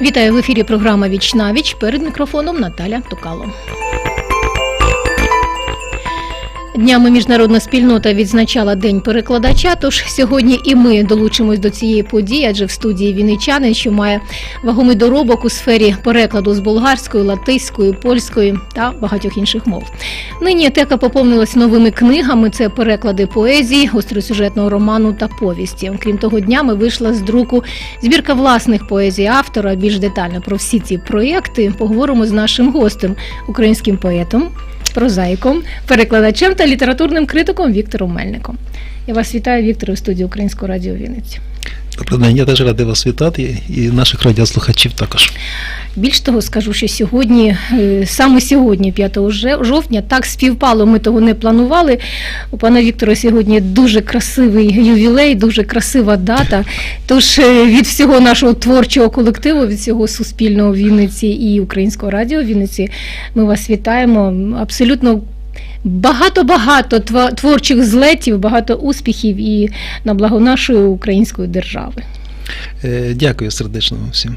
Вітаю в ефірі програма Віч на віч. Перед мікрофоном Наталя Токало. Днями міжнародна спільнота відзначала День перекладача. Тож сьогодні і ми долучимось до цієї події, адже в студії вінничанин, що має вагомий доробок у сфері перекладу з болгарської, латиської, польської та багатьох інших мов. Нині тека поповнилась новими книгами. Це переклади поезії, гостросюжетного роману та повісті. Крім того, днями вийшла з друку збірка власних поезій автора. Більш детально про всі ці проєкти поговоримо з нашим гостем, українським поетом, прозаїком, перекладачем та літературним критиком Віктором Мельником. Я вас вітаю, Віктор, у студії Українського радіо Вінниці. Добрий день, я теж радий вас вітати і наших радіослухачів також. Більш того, скажу, що сьогодні, е, саме сьогодні, 5 жовтня, так співпало, ми того не планували. У пана Віктора сьогодні дуже красивий ювілей, дуже красива дата. Тож е, від всього нашого творчого колективу, від всього Суспільного Вінниці і Українського радіо Вінниці, ми вас вітаємо. Абсолютно. Багато-багато творчих злетів, багато успіхів і на благо нашої української держави. Е, Дякую сердечно вам всім.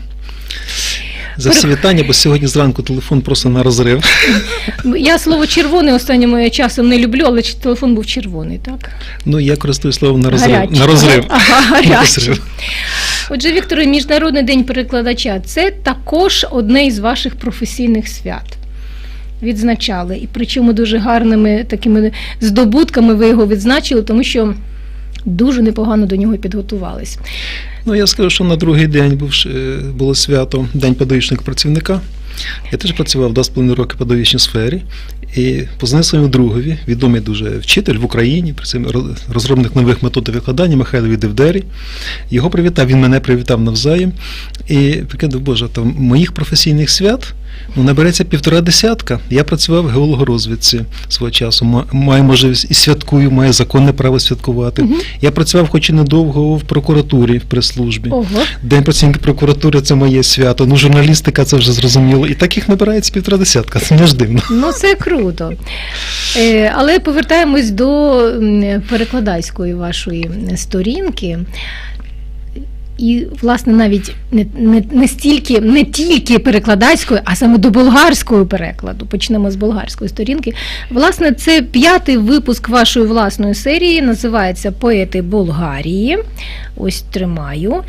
За всі вітання, бо сьогодні зранку телефон просто на розрив. Я слово червоний останнім часом не люблю, але телефон був червоний, так? Ну, я користуюсь словом на розрив. Гарячий. На розрив. Ага, гарячий. Отже, Вікторе, Міжнародний день перекладача це також одне із ваших професійних свят. Відзначали. І причому дуже гарними такими здобутками ви його відзначили, тому що дуже непогано до нього підготувались. Ну, я скажу, що на другий день був, було свято День педагогічного працівника. Я теж працював 2,5 роки в педагогічній сфері. І позвонив своєму другові, відомий дуже вчитель в Україні, розробник нових методів викладання Михайлові Девдері. Його привітав, він мене привітав навзаєм. І прикидав, Боже, то моїх професійних свят ну, набереться півтора десятка. Я працював в геологорозвідці свого часу, ма- маю можливість і святкую, маю законне право святкувати. Мгм. Я працював хоч і недовго в прокуратурі, в прес-службі. День працівника прокуратури це моє свято. Ну, журналістика це вже зрозуміло. І таких набирається півтора десятка. Це не ж дивно. Ну, це круто. Е, але повертаємось до м, перекладацької вашої сторінки. І, власне, навіть не, не, не стільки, не тільки перекладацької, а саме до болгарського перекладу. Почнемо з болгарської сторінки. Власне, це п'ятий випуск вашої власної серії. Називається Поети Болгарії. Ось тримаю.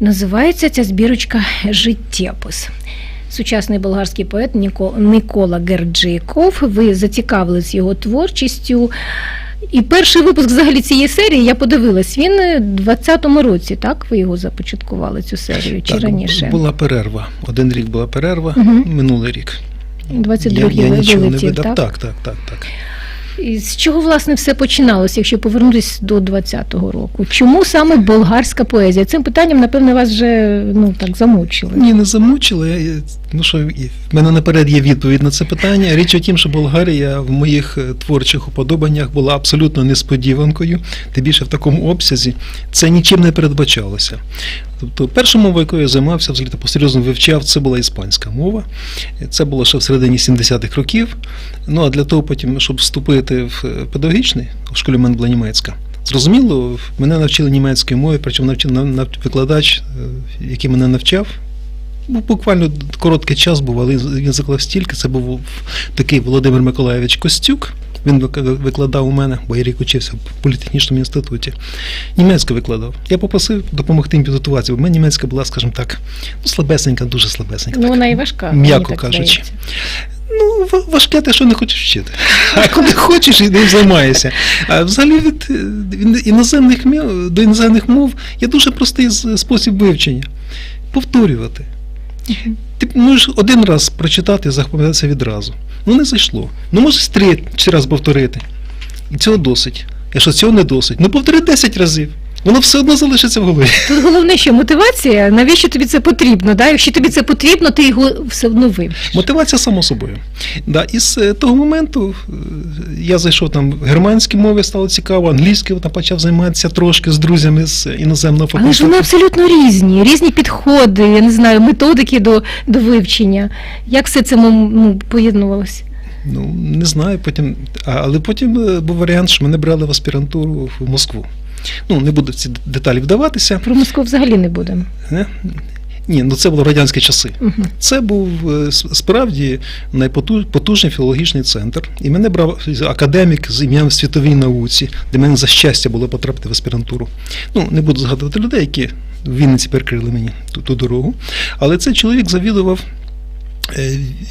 Називається ця збірочка Життєпис. Сучасний болгарський поет Ніко- Никола Герджиков. Ви зацікавились його творчістю. І перший випуск взагалі цієї серії я подивилась. Він у 20-му році, так? Ви його започаткували цю серію чи Так, раніше? була перерва. Один рік була перерва, угу. минулий рік. 22-й я, я нічого не видав. так? Так, так, так, так. І з чого власне все починалося, якщо повернутися до 20-го року? Чому саме болгарська поезія? Цим питанням, напевне, вас вже ну так замучили. Ні, не я- ну що, в мене наперед є відповідь на це питання. Річ у тім, що Болгарія в моїх е, творчих уподобаннях була абсолютно несподіванкою, тим більше в такому обсязі. Це нічим не передбачалося. Тобто, перша мова, якою я займався, взагалі по-серйозно вивчав, це була іспанська мова. Це було ще в середині 70-х років. Ну а для того, потім, щоб вступити в е, педагогічний, в школі в мене була німецька. Зрозуміло, мене навчили німецької мови, причому навчив нав- нав- викладач, е, який мене навчав. Ну, буквально короткий час був, але він заклав стільки. Це був такий Володимир Миколаєвич Костюк. Він вик- викладав у мене, бо я рік учився в політехнічному інституті. Німецьку викладав. Я попросив допомогти їм підготуватися, бо в мене німецька була, скажімо так, ну, слабесенька, дуже слабесенька. Ну, вона і важка. М'яко кажучи. Ну, важке те, що не хочеш вчити. А коли хочеш, і займаєшся. А взагалі від, іноземних мов, до іноземних мов є дуже простий спосіб вивчення. Повторювати. Ти можеш один раз прочитати запам'ятатися відразу. Ну не зайшло. Ну можеш три раз повторити. І цього досить. Якщо цього не досить, ну повтори 10 разів. Воно все одно залишиться в голові. Тут головне, що мотивація, навіщо тобі це потрібно? Да? Якщо тобі це потрібно, ти його все одно вивчиш. Мотивація само собою. Да, і з е, того моменту е, я зайшов там в германські мови, стало цікаво, англійською там почав займатися трошки з друзями з іноземного Але ж вони абсолютно різні, різні підходи, я не знаю, методики до, до вивчення. Як все це ну, поєднувалося? Ну не знаю, потім. Але потім е, був варіант, що мене брали в аспірантуру в Москву. Ну, не буду в ці деталі вдаватися. Про Москву взагалі не будемо. Ні, ну це було радянські часи. Мгм. Це був е, справді найпотужний філологічний центр. І мене брав академік з ім'ям світовій науці, де мене за щастя було потрапити в аспірантуру. Ну, не буду згадувати людей, які в Вінниці перекрили мені ту, ту дорогу. Але цей чоловік завідував е,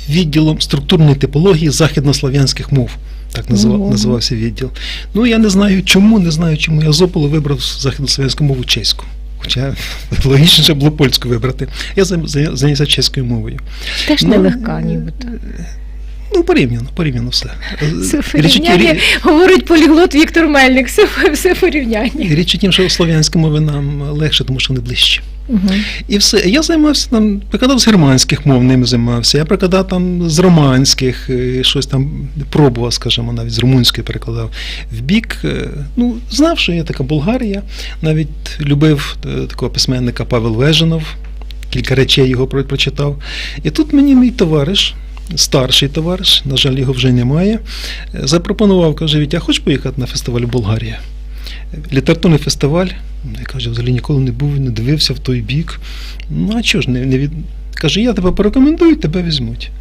відділом структурної типології західнослов'янських мов. Так називав, називався відділ. Ну, я не знаю чому, не знаю, чому я з опалу вибрав західнослов'янську мову чеську. Хоча логічніше було польську вибрати. Я зайнявся чеською мовою. Теж Ну, нелегка, нібито. Ну, порівняно, порівняно все. Річ, у порівняння, ті- говорить поліглот Віктор Мельник, все, все порівняння. річ у тім, що слов'янські мови нам легше, тому що вони ближчі. І все. Я займався там, прикладав з германських мов ними займався. Я прикладав там з романських, е, щось там пробував, скажімо, навіть з румунської перекладав в бік. е, Ну, знав, що є така Болгарія. Навіть любив е, такого письменника Павел Веженов, кілька речей його прочитав. І тут мені мій товариш. Старший товариш, на жаль, його вже немає. Запропонував, каже, Вітя, хочеш поїхати на фестиваль в Болгарію? Літературний фестиваль. Я кажу, взагалі ніколи не був, не дивився в той бік. Ну, а чого ж не, не від... Каже, я тебе порекомендую, тебе візьмуть.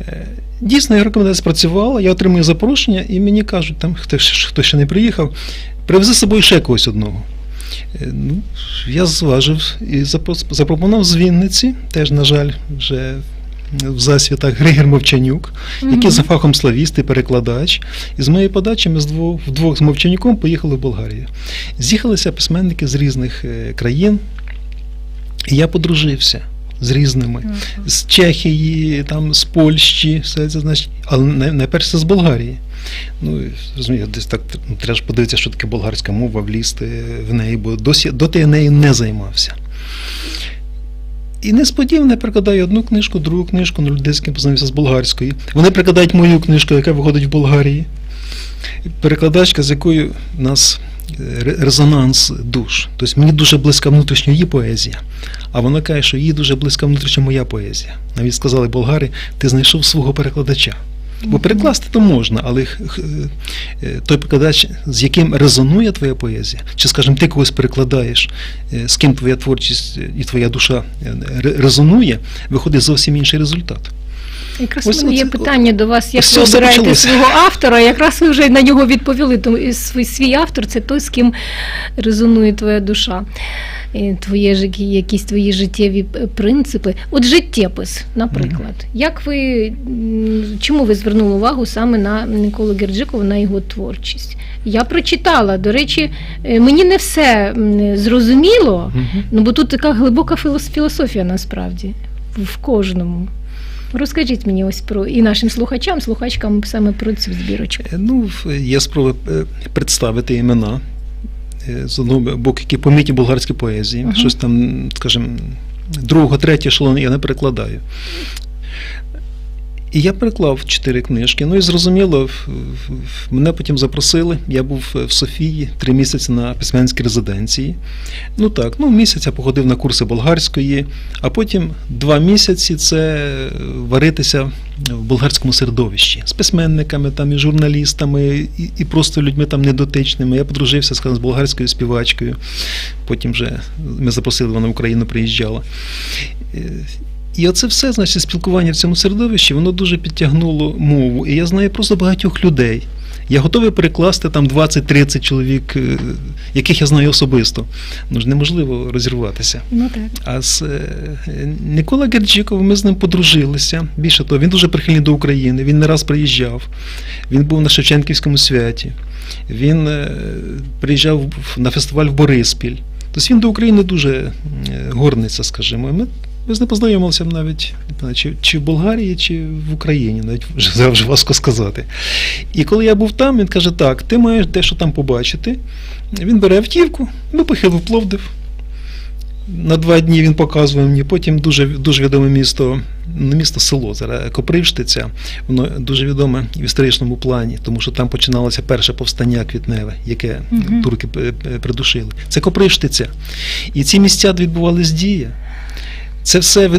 Е, Дійсно, його рекомендація спрацювала, я отримую запрошення, і мені кажуть, там хто, хто ще не приїхав, привези з собою ще когось одного. Е, Ну, я зважив і запропонував з Вінниці, теж, на жаль, вже в засвітах Григір Мовчанюк, який за фахом славіст і перекладач. І з моєї подачі ми вдвох з Мовчанюком поїхали в Болгарію. З'їхалися письменники з різних е, країн, і я подружився з різними. З Чехії, там, з Польщі, все це значить, але най- найперше з Болгарії. Ну, і, розумієте, десь так ну, треба ж подивитися, що таке болгарська мова, влізти в неї, бо досі доти я нею не займався. І несподівано я перекладаю одну книжку, другу книжку, ну, людей, з познайомився з болгарської. Вони прикладають мою книжку, яка виходить в Болгарії. Перекладачка, з якою в нас е, резонанс душ. Тобто мені дуже близька внутрішня її поезія, а вона каже, що їй дуже близька внутрішня моя поезія. Навіть сказали болгари, ти знайшов свого перекладача. Бо перекласти то можна, але е, той перекладач, з яким резонує твоя поезія, чи, скажімо, ти когось перекладаєш, е, з ким твоя творчість е, і твоя душа резонує, виходить зовсім інший результат. Якраз Ось у мене є питання до вас, як ось ви це все обираєте почалося. свого автора. Якраз ви вже на нього відповіли. Тому і свій, свій автор це той, з ким резонує твоя душа, і твоє ж- якісь твої життєві е, принципи. От життєпис, наприклад. Як ви м, чому ви звернули увагу саме на Миколу Герджикова, на його творчість? Я прочитала. До речі, е, мені не все м, зрозуміло. Ну, бо тут така глибока філос- філософія насправді в кожному. Розкажіть мені ось про і нашим слухачам, слухачкам саме про цю збірочку. Е, Ну, я є спроби е, представити імена. е, З одного боку, які помітні болгарські поезії. Ага. Щось там, скажімо, другого, третє ешелону я не перекладаю. І я переклав чотири книжки. Ну і зрозуміло, мене потім запросили. Я був в Софії три місяці на письменській резиденції. Ну так, ну місяць я походив на курси болгарської, а потім два місяці це варитися в болгарському середовищі з письменниками, там, і журналістами, і, і просто людьми там недотичними. Я подружився скажімо, з болгарською співачкою. Потім вже ми запросили, вона в Україну приїжджала. І оце все, значить, спілкування в цьому середовищі, воно дуже підтягнуло мову. І я знаю просто багатьох людей. Я готовий перекласти там 20-30 чоловік, е, яких я знаю особисто. Ну ж неможливо розірватися. Ну так. А з е, Нікола Герджиков ми з ним подружилися. Більше того, він дуже прихильний до України. Він не раз приїжджав. Він був на Шевченківському святі. Він е, приїжджав на фестиваль в Бориспіль. Тобто він до України дуже горниться, скажімо. Ми, ми з ним познайомилися навіть не знаю, чи, чи в Болгарії, чи в Україні, навіть вже, вже важко сказати. І коли я був там, він каже: так, ти маєш дещо там побачити. Він бере автівку, ми поїхали в Пловдив. На два дні він показував мені. Потім дуже, дуже відоме місто, не місто село зараз Копривштиця. Воно дуже відоме в історичному плані, тому що там починалося перше повстання квітневе, яке Мгм. турки придушили. Це Копривштиця. І ці місця де відбувались дії. Це все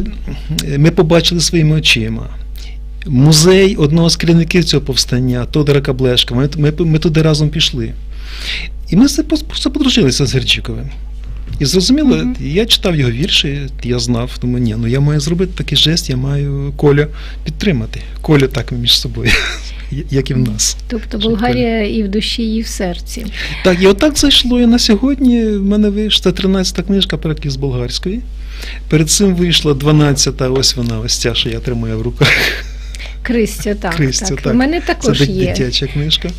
ми побачили своїми очима. Музей одного з керівників цього повстання, Тодора Каблешка, ми, ми, ми туди разом пішли. І ми просто подружилися з Герчиковим. І зрозуміло, Мгм. я читав його вірші, я знав, думаю, ні, ну я маю зробити такий жест, я маю Коля підтримати. Коля так між собою, як і в нас. Тобто Болгарія і в душі, і в серці. Так, і отак зайшло. І на сьогодні в мене вийшла 13-та книжка переклад з болгарської. Перед цим вийшла 12-та, ось вона, ось ця, що я тримаю в руках. Кристя, так. Кристя, так. так. У мене також дит- є. дитяча книжка.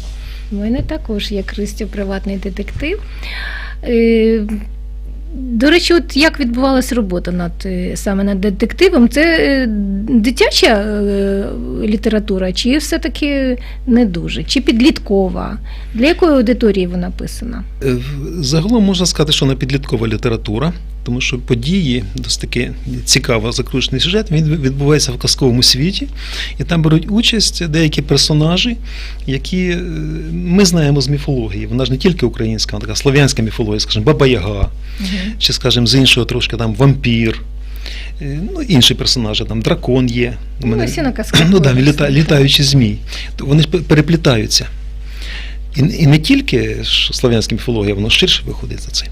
У мене також є Кристя, приватний детектив. Е, До речі, от як відбувалася робота над е, саме над детективом? Це е, дитяча література, чи все-таки не дуже? Чи підліткова? Для якої аудиторії вона написана? Е, Загалом можна сказати, що вона підліткова література, тому що події, досить таки цікаво закручений сюжет, він відбувається в казковому світі, і там беруть участь деякі персонажі, які е, ми знаємо з міфології. Вона ж не тільки українська, вона така слов'янська міфологія, скажімо, Баба Яга, чи, скажімо, з іншого трошки там вампір. е, Ну, інші персонажі, там дракон є. У Ну, осіна казка Ну, да, літа, літаючі змій. Вони ж переплітаються. І, і не тільки слов'янська міфологія, воно ширше виходить за це.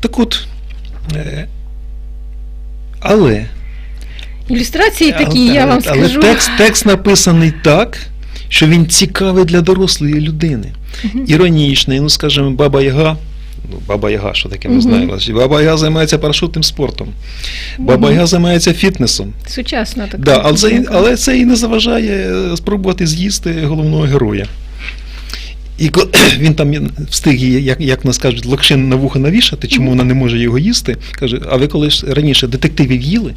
Так от. Е, але, Ілюстрації такі, але, я вам але текст, текст написаний так, що він цікавий для дорослої людини. Іронічний, ну, скажімо, Баба Яга. Ну, Баба Яга, що таке ми знаємо. Баба Яга займається парашутним спортом. Баба. Яга займається фітнесом. Сучасна така. Да, але, це, але це і не заважає е, спробувати з'їсти головного героя. І коли він там встиг її, як, як нас кажуть, локшин на вухо навішати, чому вона не може його їсти. Каже, а ви колись раніше детективів їли?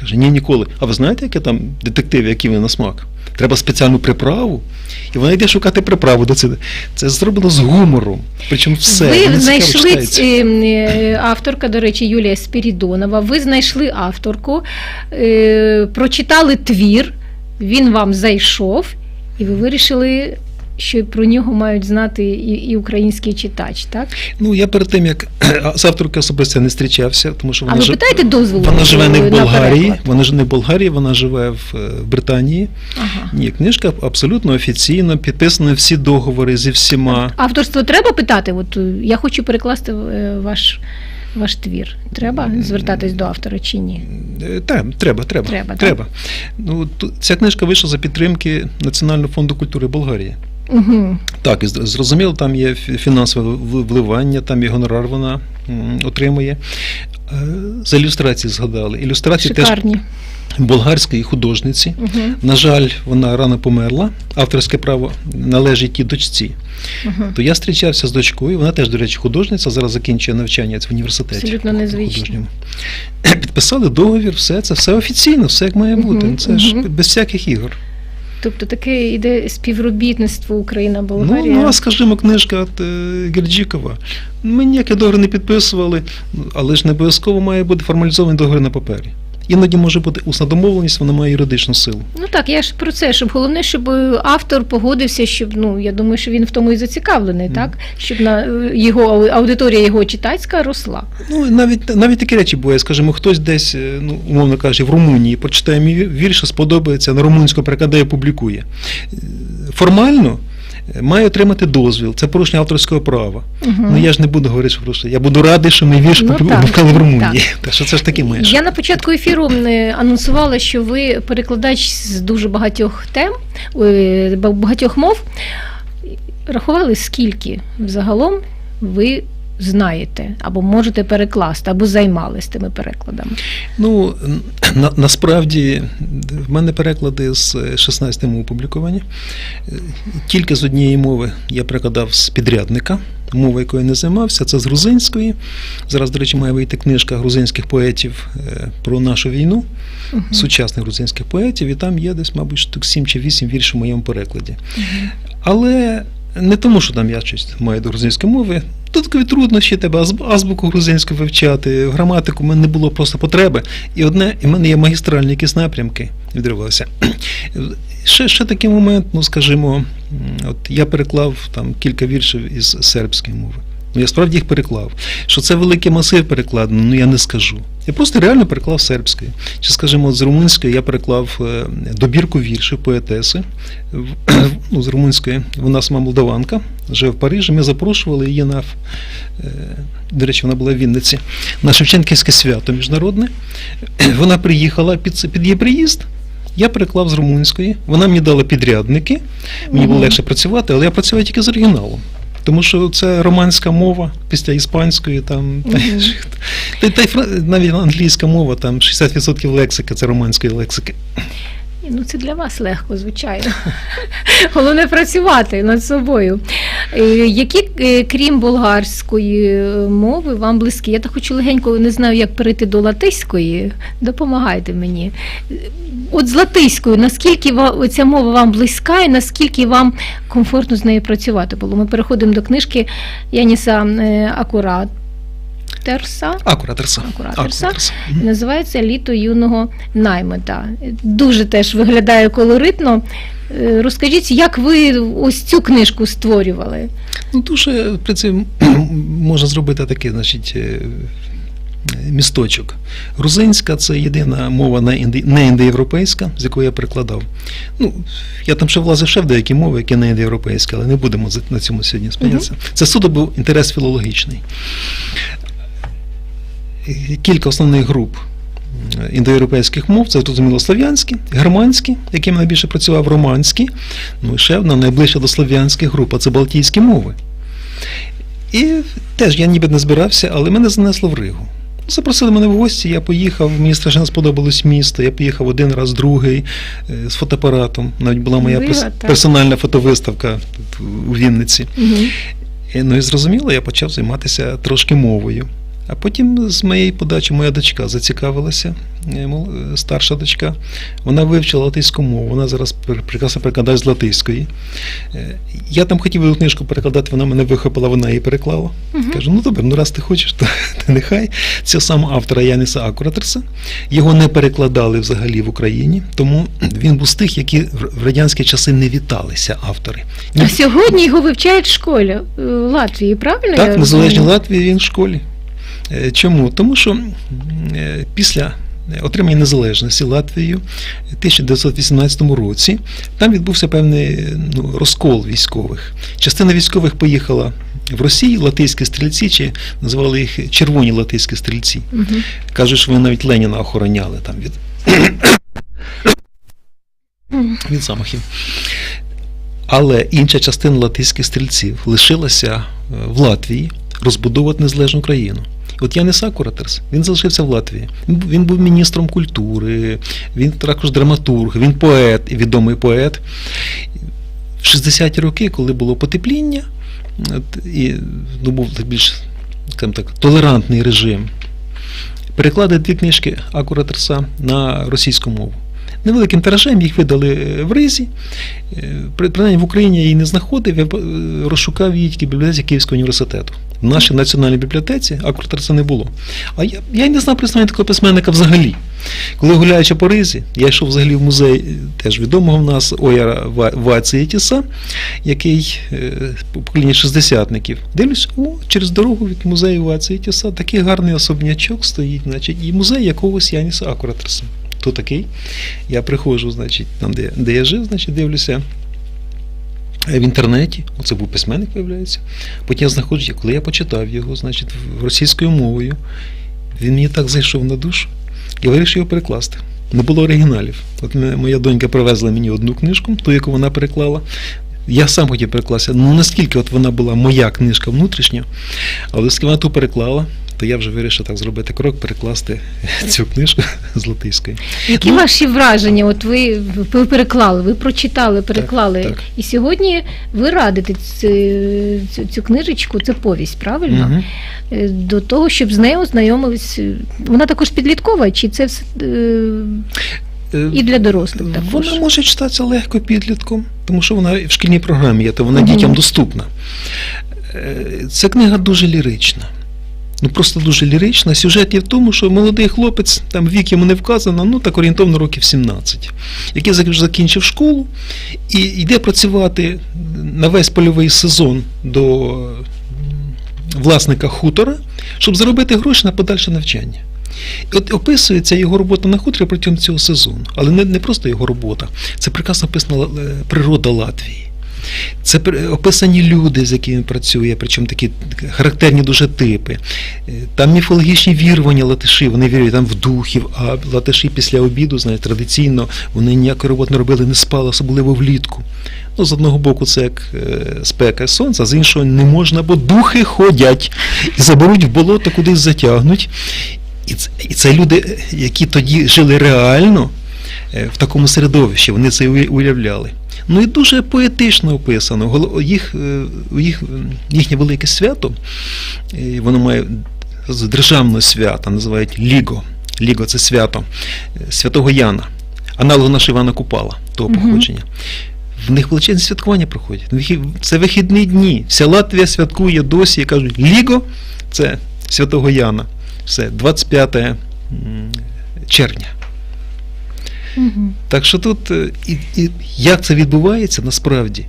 Каже, ні, ніколи. А ви знаєте, яке там детективи, які вони на смак? Треба спеціальну приправу. І вона йде шукати приправу до цього. Це зроблено з гумором. Причому все. Ви знайшли е, е, авторка, до речі, Юлія Спірідонова. Ви знайшли авторку, е, прочитали твір, він вам зайшов, і ви вирішили, що про нього мають знати і, і український читач, так? Ну, я перед тим, як з авторкою особисто не зустрічався, тому що А вона ви ж- питаєте дозволу? Вона живе не в Болгарії, вона ж не в Болгарії, вона живе в е, Британії. Ага. Ні, книжка абсолютно офіційно, підписані всі договори зі всіма. Авторство треба питати? От е, я хочу перекласти е, ваш, ваш твір. Треба звертатись до автора чи ні? Е, Та, треба, треба. Треба, так? Ну, ця книжка вийшла за підтримки Національного фонду культури Болгарії. Угу. Так, і зрозуміло, там є фінансове вливання, там є гонорар вона отримує. Е, За ілюстрації згадали. Ілюстрації теж Шикарні. болгарської художниці. Угу. На жаль, вона рано померла. Авторське право належить тій дочці. Угу. То я зустрічався з дочкою, вона теж, до речі, художниця, зараз закінчує навчання в університеті. Абсолютно незвично. Підписали договір, все це все офіційно, все як має бути. Мгм, Це ж без всяких ігор. Тобто таке іде співробітництво Україна-Болгарія. Ну, ну, а скажімо, книжка от е, Герджікова. Ми ніякі договори не підписували, але ж не обов'язково має бути формалізований договір на папері. Іноді може бути усна домовленість, вона має юридичну силу. Ну так, я ж про це, щоб головне, щоб е, автор погодився, щоб ну я думаю, що він в тому і зацікавлений, Мгм. так щоб на е, його аудиторія його читацька росла. Ну, навіть, навіть такі речі буває, скажімо, хтось десь, е, ну, умовно кажучи, в Румунії прочитає мій вірш, сподобається, на румунську перекладає, публікує. Формально має отримати дозвіл, це порушення авторського права. Угу. Ну я ж не буду говорити, що просто я буду радий, що мій вірш Ну, опублікували в Румунії. так. Так що це ж таки меж. Я на початку ефіру е, анонсувала, що ви перекладач з дуже багатьох тем, е, багатьох мов. Рахували, скільки взагалом ви знаєте, або можете перекласти, або займались тими перекладами. Ну, на, насправді, в мене переклади з 16 мов опубліковані. Е, Тільки з однієї мови я перекладав з підрядника, мова, якою я не займався, це з грузинської. Зараз, до речі, має вийти книжка грузинських поетів е, про нашу війну, Мгм. сучасних грузинських поетів, і там є десь, мабуть, штук 7 чи 8 віршів в моєму перекладі. Мгм. Але не тому, що там я щось маю до грузинської мови. Додаткові труднощі тебе азб- азбуку грузинську вивчати, граматику, в мене не було просто потреби. І одне, і в мене є магістральні якісь напрямки, відривався. Ще, ще такий момент, ну скажімо, от я переклав там кілька віршів із сербської мови. Ну, я справді їх переклав. Що це великий масив перекладено, ну я не скажу. Я просто реально переклав сербською. Чи, скажімо, з румунської я переклав е, добірку віршів поетеси ну, з румунської. Вона сама молдаванка, живе в Парижі. Ми запрошували її на, е, до речі, вона була в Вінниці, на Шевченківське свято міжнародне. Вона приїхала під, під її приїзд. Я переклав з румунської, вона мені дала підрядники, мені було легше працювати, але я працював тільки з оригіналом. Тому що це романська мова після іспанської, там та, Мгм. та, та фра- навіть англійська мова, там 60% лексики це романської лексики. Ні, Ну, це для вас легко, звичайно. Головне працювати над собою. Е, Які, е, крім болгарської е, мови, вам близькі? Я так хочу легенько не знаю, як перейти до латиської. Допомагайте мені. От з латиською, наскільки ця мова вам близька і наскільки вам комфортно з нею працювати було? Ми переходимо до книжки Яніса е, Акуратерса. Акураторса. Називається Літо юного наймита. Дуже теж виглядає колоритно. Е, Розкажіть, як ви ось цю книжку створювали? Ну, дуже, в принципі, можна зробити такий, значить, е, місточок. Грузинська це єдина мова не індоєвропейська, з якої я перекладав. Ну, я там ще влазив ще в деякі мови, які не індоєвропейські, але не будемо на цьому сьогодні спинятися. Це суто був інтерес філологічний. Е, Кілька основних груп е, індоєвропейських мов, це зрозуміло слов'янські, германські, яким найбільше працював романські, ну і ще одна найближча до слов'янських група це балтійські мови. І теж я ніби не збирався, але мене занесло в Ригу. Запросили мене в гості, я поїхав, мені страшно сподобалось місто. Я поїхав один раз, другий е, з фотоапаратом. Навіть була моя Рига, перс- так. персональна фотовиставка у Вінниці. Угу. І, ну і зрозуміло, я почав займатися трошки мовою. А потім з моєї подачі моя дочка зацікавилася, е, е, старша дочка. Вона вивчила латиську мову, вона зараз пр- прекрасно перекладає з латиської. Е, Я там хотів її книжку перекладати, вона мене вихопила, вона її переклала. Мгм. Кажу, ну добре, ну раз ти хочеш, то, то нехай. Цього самого автора Яніса Акуратерса. Його не перекладали взагалі в Україні, тому він був з тих, які в радянські часи не віталися автори. А сьогодні його вивчають в школі в Латвії, правильно? так, в незалежній? Латвії він в школі. Е, Чому? Тому що е, після отримання незалежності Латвією в 1918 році там відбувся певний ну, розкол військових. Частина військових поїхала в Росію, латиські стрільці, чи називали їх червоні латиські стрільці. Мгм. Кажуть, що вони навіть Леніна охороняли там від, від замахів. Але інша частина латиських стрільців лишилася е, в Латвії розбудовувати незалежну країну. От Янис Акуратерс, він залишився в Латвії. Він був- міністром культури, він також драматург, він поет, відомий поет. В 60-ті роки, коли було потепління, от, і ну, був більш так, толерантний режим, переклади дві книжки Акуратерса на російську мову. Невеликим тиражем їх видали е, в Ризі. Е, Принаймні в Україні я її не знаходив, я е, розшукав її тільки бібліотеці Київського університету. В нашій національній бібліотеці Акуратерса не було. А я, я не знав представлення такого письменника взагалі. Коли гуляючи по Ризі, я йшов взагалі в музей теж відомого в нас Ояра Ва- Вацієтіса, який е, покоління шістдесятників. Дивлюсь, о, через дорогу від музею Вацієтіса такий гарний особнячок стоїть, значить, і музей якогось Яніса Акуратерса. Хто такий? Я приходжу, значить, там, де, де я жив, значить, дивлюся. Е, В інтернеті, оце був письменник, виявляється. Потім я знаходжу, коли я почитав його, значить, російською мовою, він мені так зайшов на душу, я вирішив його перекласти. Не було оригіналів. От моя донька привезла мені одну книжку, ту, яку вона переклала. Я сам хотів перекласти. Ну наскільки от вона була моя книжка внутрішня, але оскільки вона ту переклала, то я вже вирішив так зробити крок, перекласти цю книжку з латиської. Які Ну, ваші враження? От ви, ви переклали, ви прочитали, переклали. так. І сьогодні ви радите цю, цю, цю книжечку, це повість, правильно? Е, До того, щоб з нею ознайомились. Вона також підліткова, чи це все, Е, і для дорослих також? Вона може читатися легко підлітком, тому що вона в шкільній програмі є, то вона Мгм. дітям доступна. Е, Ця книга дуже лірична. Ну просто дуже лірична. Сюжет є в тому, що молодий хлопець, там вік йому не вказано, ну так орієнтовно років 17, який закінчив школу і йде працювати на весь польовий сезон до власника хутора, щоб заробити гроші на подальше навчання. І от описується його робота на хуторі протягом цього сезону. Але не, не просто його робота, це прекрасно описана е, природа Латвії. Це описані люди, з якими він працює, причому такі характерні дуже типи. Е, Там міфологічні вірування латиші, вони вірять там в духів, а латиші після обіду, знаєте, традиційно вони ніякої роботи не робили, не спали, особливо влітку. Ну, з одного боку, це як е, спека а з іншого не можна, бо духи ходять і заберуть в болото, кудись затягнуть. І це, люди, які тоді жили реально е, в такому середовищі, вони це уявляли. Ну і дуже поетично описано. Їх, е, їх, їхнє велике свято, е, воно має з державного свята, називають Ліго. Ліго це свято святого Яна, аналог нашого Івана Купала, того походження. В них величезні святкування проходять. Це вихідні дні. Вся Латвія святкує досі і кажуть, Ліго це святого Яна. Все, 25 червня. Мгм. Так що тут е, і, і як це відбувається насправді?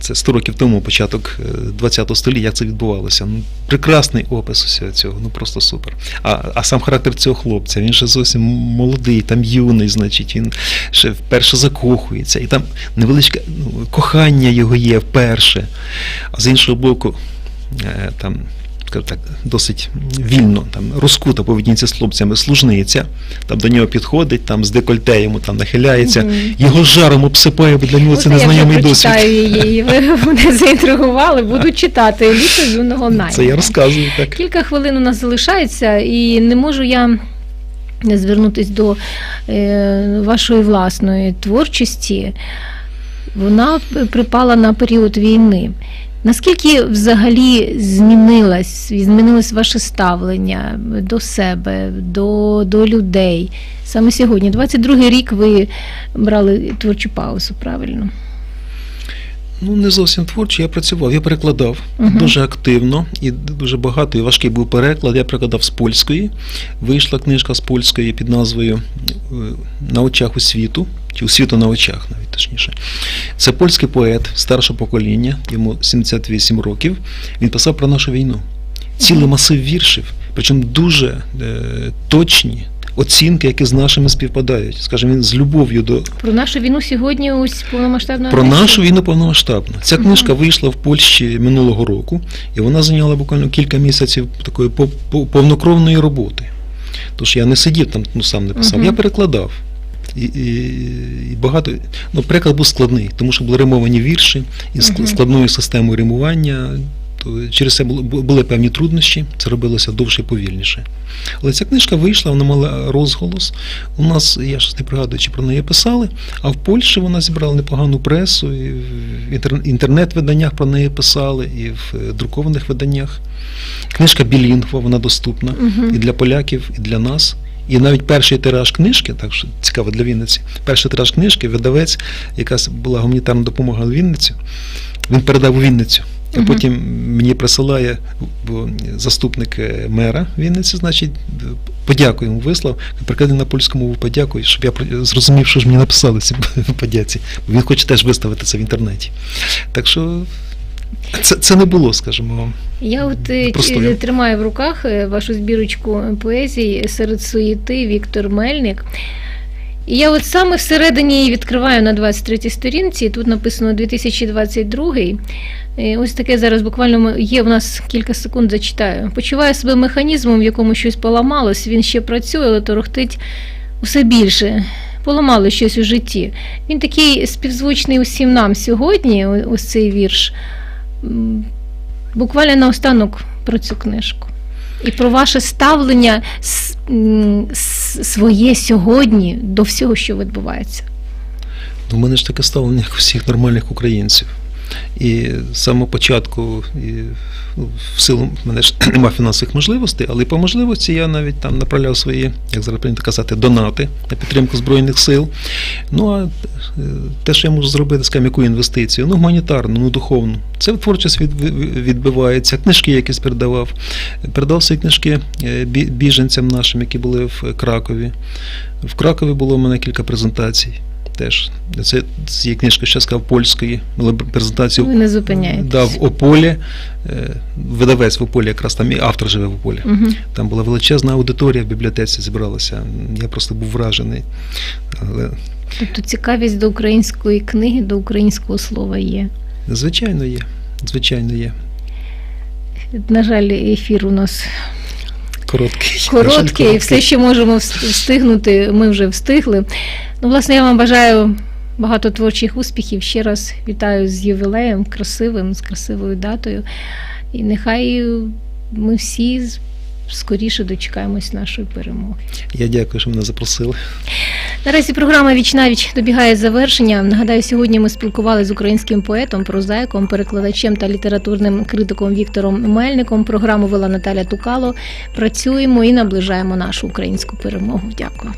Це 100 років тому, початок ХХ століття, як це відбувалося. Ну, прекрасний опис усього цього, ну просто супер. А, а сам характер цього хлопця, він ще зовсім молодий, там юний, значить, він ще вперше закохується. І там невеличке ну, кохання його є вперше. А з іншого боку, е, там. Так, досить вільно там розкута поведінця з хлопцями служниця, там до нього підходить, там з декольте йому там нахиляється, Мгм. його жаром обсипає, бо для нього це незнайомий я досвід. прочитаю її, ви мене заінтригували, буду читати літо юного найма. Це я розказую так. Кілька хвилин у нас залишається, і не можу я звернутися до е, вашої власної творчості. Вона припала на період війни. Наскільки взагалі змінилось, змінилось ваше ставлення до себе, до, до людей? Саме сьогодні, 22-й рік, ви брали творчу паузу, правильно? Ну, не зовсім творчий, я працював, я перекладав Мгм. дуже активно і дуже багато, і важкий був переклад. Я перекладав з польської. Вийшла книжка з польської під назвою е, На очах у світу, чи у світу на очах, навіть точніше. Це польський поет старшого покоління, йому 78 років. Він писав про нашу війну. Цілий масив віршів, причому дуже е, точні. Оцінки, які з нашими співпадають, скажімо, він з любов'ю до Про нашу війну сьогодні ось повномасштабна про нашу війну повномасштабну. Ця книжка вийшла в Польщі минулого року, і вона зайняла буквально кілька місяців такої пов- пов- повнокровної роботи. Тож я не сидів там, ну сам не писав, я перекладав. І, і, і багато ну, переклад був складний, тому що були римовані вірші із складною системою римування. Через це були, були певні труднощі, це робилося довше і повільніше. Але ця книжка вийшла, вона мала розголос. У нас, я щось не пригадую, чи про неї писали, а в Польщі вона зібрала непогану пресу, і в інтернет-виданнях про неї писали, і в е, друкованих виданнях. Книжка білінгва, вона доступна Мгм. і для поляків, і для нас. І навіть перший тираж книжки, так що цікаво для Вінниці, перший тираж книжки, видавець, якась була гуманітарна допомога в Вінницю, він передав у Вінницю. А потім мені присилає заступник е, мера Вінниці, значить, подяку йому вислав, переклади на польську мову подякую, щоб я зрозумів, що ж мені написали ці подяці. Він хоче теж виставити це в інтернеті. Так що це, це не було, скажімо. Я от е, Простою. тримаю в руках е, вашу збірочку поезії серед суєти Віктор Мельник. І я от саме всередині її відкриваю на 23-й сторінці. Тут написано 2022. Е, Ось таке зараз буквально є в нас кілька секунд, зачитаю. Почуваю себе механізмом, в якому щось поламалось. Він ще працює, але торохтить усе більше. Поламало щось у житті. Він такий співзвучний усім нам сьогодні, ось цей вірш. Буквально наостанок про цю книжку. І про ваше ставлення своє сьогодні до всього, що відбувається. У мене ж таке ставлення, як у всіх нормальних українців. І з самого початку, і, ну, в силу мене ж немає фінансових можливостей, але по можливості я навіть там направляв свої, як зараз прийнято казати, донати на підтримку Збройних сил. Ну а е, те, що я можу зробити, скажімо, яку інвестицію? Ну, гуманітарну, ну духовну. Це творчість від, відбивається, книжки якісь передавав. Передав свої книжки е, біженцям нашим, які були в Кракові. В Кракові було в мене кілька презентацій. Теж. Це є книжка, ще сказав, польської. Мали презентацію Ви не зупиняєтесь. да, в Ополі. Е, Видавець в Ополі, якраз там і автор живе в Ополі. Угу. Там була величезна аудиторія в бібліотеці зібралася. Я просто був вражений. Але, Тобто цікавість до української книги, до українського слова є. звичайно, є. Звичайно, є. На жаль, ефір у нас Короткий. Короткий, і все, що можемо встигнути, ми вже встигли. Ну, власне, я вам бажаю багато творчих успіхів. Ще раз вітаю з ювілеєм, красивим, з красивою датою. І нехай ми всі скоріше дочекаємось нашої перемоги. Я дякую, що мене запросили. Наразі програма Віч добігає завершення. Нагадаю, сьогодні ми спілкувалися з українським поетом, прозаїком, перекладачем та літературним критиком Віктором Мельником. Програму вела Наталя Тукало. Працюємо і наближаємо нашу українську перемогу. Дякую.